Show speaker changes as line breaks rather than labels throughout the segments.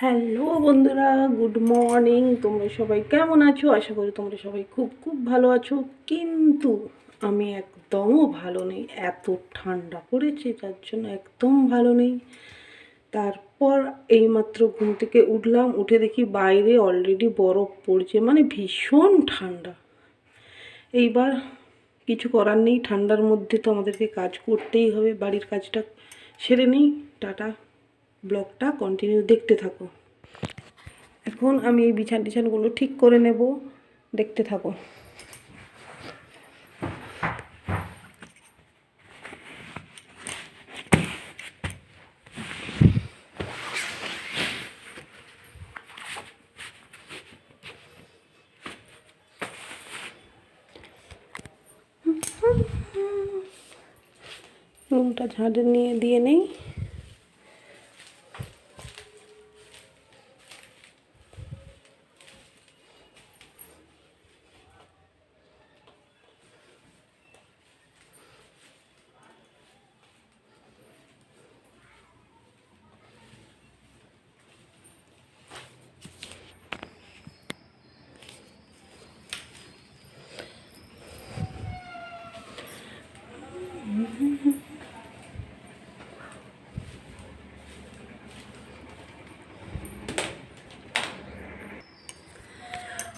Hello বন্ধুরা, good morning. তোমরা সবাই কেমন আছো? আশা করি তোমরা সবাই খুব খুব ভালো আছো। কিন্তু আমি একদমও ভালো নেই। এত ঠান্ডা পড়েছে, যার জন্য একদম ভালো নেই। তারপর এইমাত্র ঘুম থেকে উঠলাম, উঠে দেখি বাইরে অলরেডি বরফ পড়ছে মানে ভীষণ ঠান্ডা। এইবার কিছু করার নেই, ঠান্ডার মধ্যে তো আমাদেরকে কাজ করতেই হবে, বাড়ির কাজটা সেরে নেই। টাটা। ব্লগটা কন্টিনিউ দেখতে থাকো। এখন আমি এই বিছান টিছানগুলো ঠিক করে নেব, দেখতে থাকো। রুমটা ঝাড়ে নিয়ে দিয়ে নেই।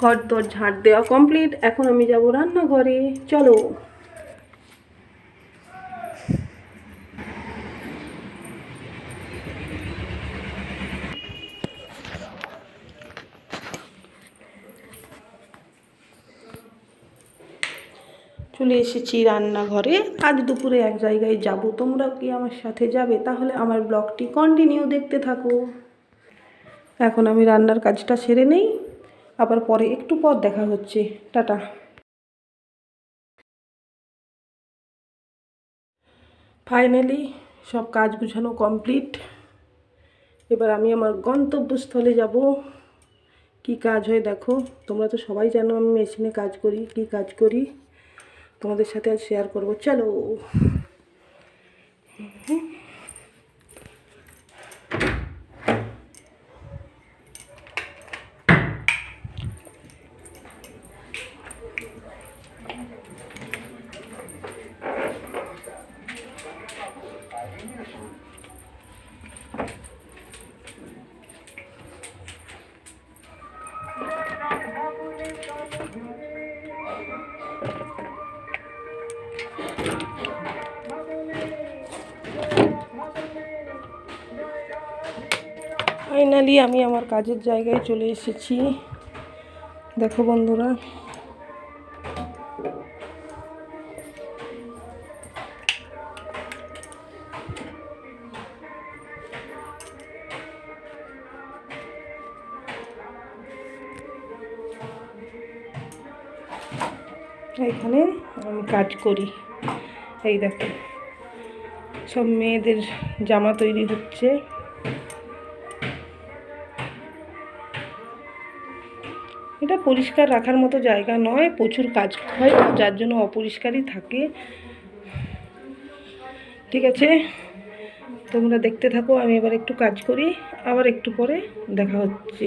ঘর দর ঝাঁট দেওয়া কমপ্লিট এখন আমি যাব রান্নাঘরে। চলো। চলে এসেছি রান্নাঘরে। আজ দুপুরে এক জায়গায় যাব। তোমরা কি আমার সাথে যাবে? তাহলে আমার ব্লগটি কন্টিনিউ দেখতে থাকো। এখন আমি রান্নার কাজটা সেরে নেই। আবার পরে একটু পর দেখা হচ্ছে। টাটা। ফাইনালি সব কাজ গুছানো কমপ্লিট এবার আমি আমার গন্তব্যস্থলে যাব। কি কাজ হয় দেখো, তোমরা তো সবাই জানো আমি মেশিনে কাজ করি, কি কাজ করি। তোমাদের সাথে আজ শেয়ার করব। চলো। ফাইনালি আমি আমার কাজের জায়গায় চলে এসেছি। দেখো বন্ধুরা। এখানে আমি কাজ করি। এই দেখো, সব মেয়েদের জামা তৈরি হচ্ছে। এটা পরিষ্কার রাখার মতো জায়গা নয় প্রচুর কাজ হয় যার জন্য অপরিষ্কারই থাকে ঠিক আছে তোমরা দেখতে থাকো আমি এবার একটু কাজ করি আবার একটু পরে দেখা হচ্ছে